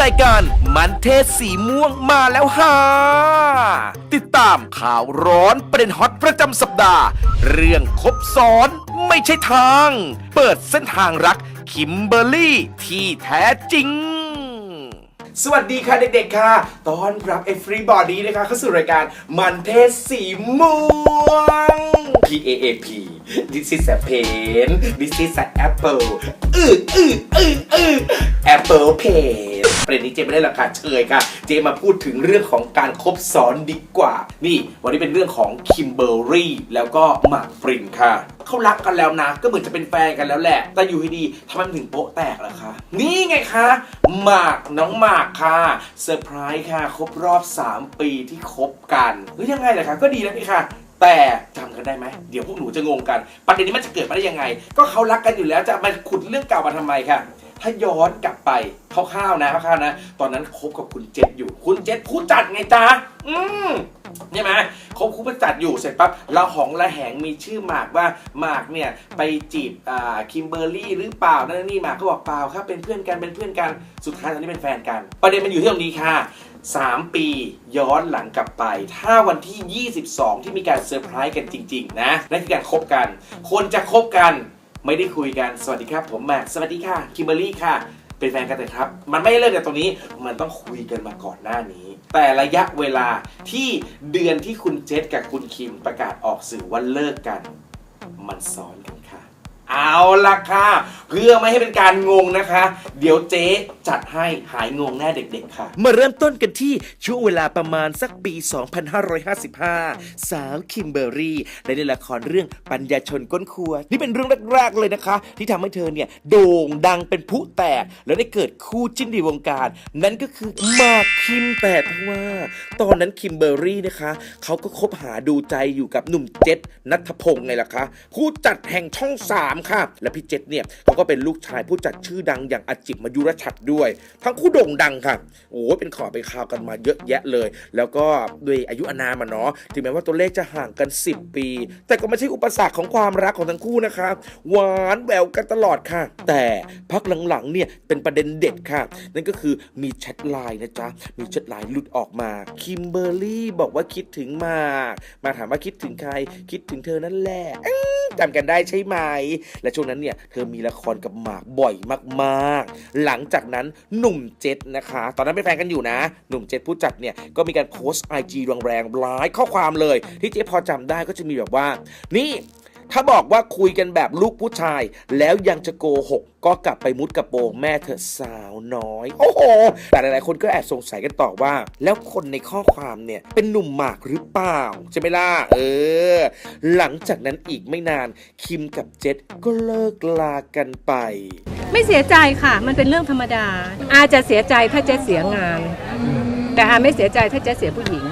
รายการมันเทศสีม่วงมาแล้วฮ่าติดตามข่าวร้อนประเด็นฮอตประจำสัปดาห์ เรื่องคบซ้อนไม่ใช่ทาง เปิดเส้นทางรักคิมเบอร์รี่ที่แท้จริง สวัสดีค่ะเด็กๆค่ะ ต้อนรับ Everybody นะคะเข้าสู่รายการมันเทศสีม่วง P A A P This is a pen This is a apple อืออืออืออือ Apple pen ประเด็นนี้เจไม่ได้ราคาเชยค่ะ เจมาพูดถึงเรื่องของการคบซ้อนดีกว่า นี่ วันนี้เป็นเรื่องของคิมเบอร์รี่แล้วก็หมากปรินค่ะเขารักกันแล้วนะ ก็เหมือนจะเป็นแฟนกันแล้วแหละ แต่อยู่ดีๆทำไมมันถึงโป๊ะแตกล่ะคะ นี่ไงคะหมากน้องหมากค่ะเซอร์ไพรส์ค่ะ ครบรอบ 3 ปีที่คบกันหรือยังไงล่ะคะ ก็ดีนะพี่ค่ะแต่จำกันได้ไหม เดี๋ยวพวกหนูจะงงกัน ประเด็นนี้มันจะเกิดมาได้ยังไง ก็เขารักกันอยู่แล้วจะมาขุดเรื่องเก่ามาทำไมค่ะ ถ้าย้อนกลับไปคร่าวๆนะคร่าวๆนะ ตอนนั้นคบกับคุณเจษอยู่ คุณเจษผู้จัดไงจ๊ะอืมใช่ไหมคบคู่ประจัดอยู่เสร็จปั๊บเราหองละแหงมีชื่อหมากว่าหมากเนี่ยไปจีบอ่าคิมเบอร์รี่หรือเปล่านั่นนี่หมากก็บอกเปล่าครับเป็นเพื่อนกันเป็นเพื่อนกันสุดท้ายตอนนี้เป็นแฟนกัน ประเด็นมันอยู่ที่ตรงนี้ค่ะ 3 ปีย้อนหลังกลับไป ถ้าวันที่ 22 ที่มีการเซอร์ไพรส์กันจริง ๆ นะนั่นคือการคบกัน คนจะคบกัน ไม่ได้คุยกันสวัสดีครับผมแม็กสวัสดีค่ะคิมเบอรี่ค่ะ เป็นแฟนกันแต่ครับ มันไม่เลิกกันตรงนี้มันต้องคุยกันมาก่อนหน้านี้ แต่ระยะเวลาที่เดือนที่คุณเจษกับคุณคิมประกาศออกสื่อว่าเลิกกัน มันซ้อนกัน เอาละค่ะ เพื่อไม่ให้เป็นการงงนะคะ เดี๋ยวเจ๊จัดให้หายงงแน่เด็กๆค่ะ มาเริ่มต้นกันที่ช่วงเวลาประมาณสักปี 2555 สาวคิมเบอร์รี่ได้เล่นละครเรื่องปัญญาชนก้นครัว นี่เป็นเรื่องแรกๆเลยนะคะ ที่ทำให้เธอเนี่ยโด่งดังเป็นผู้แตก แล้วได้เกิดคู่จิ้นในวงการ นั่นก็คือหมากคิมแต่เพราะว่า ตอนนั้นคิมเบอร์รี่นะคะเขาก็คบหาดูใจอยู่กับหนุ่มเจษนัทพงศ์ไงล่ะคะผู้จัดแห่งช่อง3ค่ะ และพี่เจษเนี่ยเขาก็เป็นลูกชายผู้จัดชื่อดังอย่างอาจิมมายุรชัดด้วย ทั้งคู่โด่งดังค่ะ โอ้เป็นข่าวเป็นข่าวกันมาเยอะแยะเลย แล้วก็ด้วยอายุอนามอะเนาะถึงแม้ว่าตัวเลขจะห่างกัน 10 ปี แต่ก็ไม่ใช่อุปสรรคของความรักของทั้งคู่นะคะหวานแหววกันตลอดค่ะ แต่พักหลังๆเนี่ยเป็นประเด็นเด็ดค่ะ นั่นก็คือมีแชทไลน์นะจ๊ะมีแชทไลน์หลุดออกมาคิมเบอร์รี่บอกว่าคิดถึงมาก มาถามว่าคิดถึงใคร คิดถึงเธอนั่นแหละจำกันได้ใช่ไหมและช่วงนั้นเนี่ยเธอมีละครกับหมากบ่อยมากๆ หลังจากนั้นหนุ่มเจษนะคะ ตอนนั้นเป็นแฟนกันอยู่นะ หนุ่มเจษผู้จัดเนี่ยก็มีการโพสต์ไอจีแรงๆหลายข้อความเลย ที่เจ๊พอจำได้ก็จะมีแบบว่า นี่ ถ้าบอกว่าคุยกันแบบลูกผู้ชาย แล้วยังจะโกหกก็กลับไปมุดกระโปรงแม่เธอสาวน้อย โอ้โห แต่หลายๆคนก็แอบสงสัยกันต่อว่า แล้วคนในข้อความเนี่ย เป็นหนุ่มหมากหรือเปล่าใช่ไหมล่ะเออ หลังจากนั้นอีกไม่นานคิมกับเจษก็เลิกลากันไป ไม่เสียใจค่ะ มันเป็นเรื่องธรรมดา อาจจะเสียใจถ้าเจ๊เสียงาน แต่อาไม่เสียใจถ้าเจ๊เสียผู้หญิง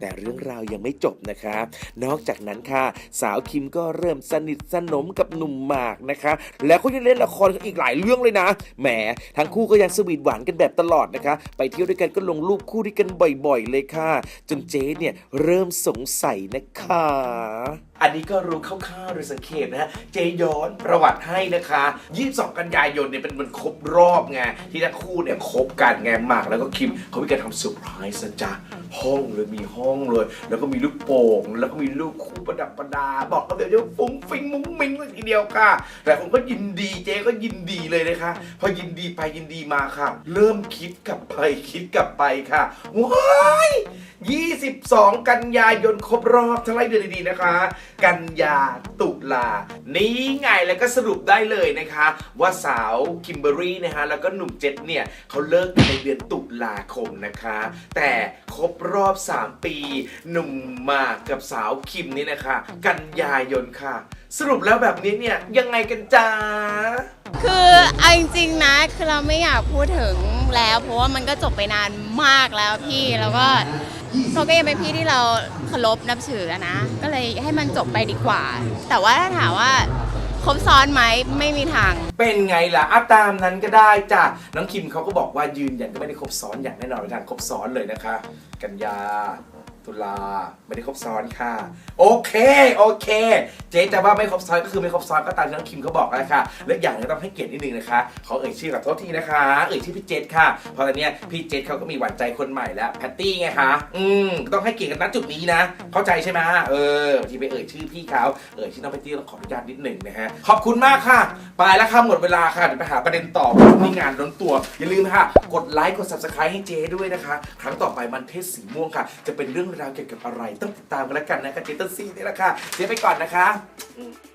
แต่เรื่องราวยังไม่จบนะคะนอกจากนั้นค่ะ สาวคิมก็เริ่มสนิทสนมกับหนุ่มหมากนะคะแล้วก็ยังเล่นละครกันอีกหลายเรื่องเลยนะ แหม ทั้งคู่ก็ยังสวีทหวานกันแบบตลอดนะคะ ไปเที่ยวด้วยกันก็ลงรูปคู่ด้วยกันบ่อยๆ เลยค่ะ จนเจ๊เนี่ยเริ่มสงสัยนะคะ อันนี้ก็รู้คร่าวๆโดยสังเกตนะฮะ เจย้อนประวัติให้นะคะ 22 กันยายนเนี่ยเป็นวันครบรอบไงที่ทั้งคู่เนี่ยคบกันไงหมากแล้วก็คิมเขามีการทำเซอร์ไพรส์นะจ๊ะห้องเลยมีห้องเลย แล้วก็มีลูกโป่ง แล้วก็มีลูกคู่ประดับประดา บอกกันเดี๋ยวจะฟุ้งฟิงมุ้งมิ้งเลยทีเดียวค่ะแต่ผมก็ยินดีเจ๊ก็ยินดีเลยนะคะพอยินดีไปยินดีมาค่ะ เริ่มคิดกลับไปคิดกลับไปค่ะว้าย22 กันยายนครบรอบทั้งไรเดือนดีๆนะคะ กันยาตุลา นี่ไงแล้วก็สรุปได้เลยนะคะ ว่าสาวคิมเบอรี่นะฮะแล้วก็หนุ่มเจษเนี่ยเขาเลิกกันในเดือนตุลาคมนะคะ แต่ครบรอบ3 ปี หนุ่มหมากกับสาวคิมนี่นะคะ กันยายนค่ะ สรุปแล้วแบบนี้เนี่ย ยังไงกันจ้า คือเอาจริงๆนะคือเราไม่อยากพูดถึงแล้ว เพราะว่ามันก็จบไปนานมากแล้วพี่แล้วก็เขาก็ยังเป็นพี่ที่เราเคารพนับถืออะนะ ก็เลยให้มันจบไปดีกว่า แต่ว่าถ้าถามว่า ครบซ้อนไหมไม่มีทาง เป็นไงล่ะอะตามนั้นก็ได้จ้ะน้องคิมเขาก็บอกว่ายืนยันก็ไม่ได้ครบซ้อนอย่างแน่นอนเป็นการครบซ้อนเลยนะคะ กันยา ตุลาไม่ได้ครบซ้อนค่ะ โอเค โอเค เจ๊จะว่าไม่ครบซ้อนก็คือไม่ครบซ้อนก็ตามที่น้องคิมเขาบอกแล้วค่ะและอย่างหนึงต้องให้เกียรตินิดนึงนะคะเขาเอ่ยชื่อกับโทษทีนะคะเอ่ยชื่อพี่เจษค่ะเพราะตอนเนี้ยพี่เจษเขาก็มีหวานใจคนใหม่แล้วแพตตี้ไงคะอืมต้องให้เกียรติกันณจุดนี้นะ เข้าใจใช่ไหมเออบางทีไปเอ่ยชื่อพี่เขาเอ่ยชื่อน้องแพตตี้ต้องขออนุญาตนิดหนึ่งนะฮะขอบคุณมากค่ะไปแล้วค่ะหมดเวลาค่ะเดี๋ยวไปหาประเด็นต่อนี่งานล้นตัว อย่าลืมค่ะกดไลค์กด subscribe ให้เจ๊ด้วยนะคะ ครั้งต่อไปมันเทศสีม่วงค่ะ จะเป็นเรื่องราวเกี่ยวกับอะไรต้องติดตามกันแล้วกันนะคะเจต้นซีนี่แหละค่ะเจไปก่อนนะคะ嗯。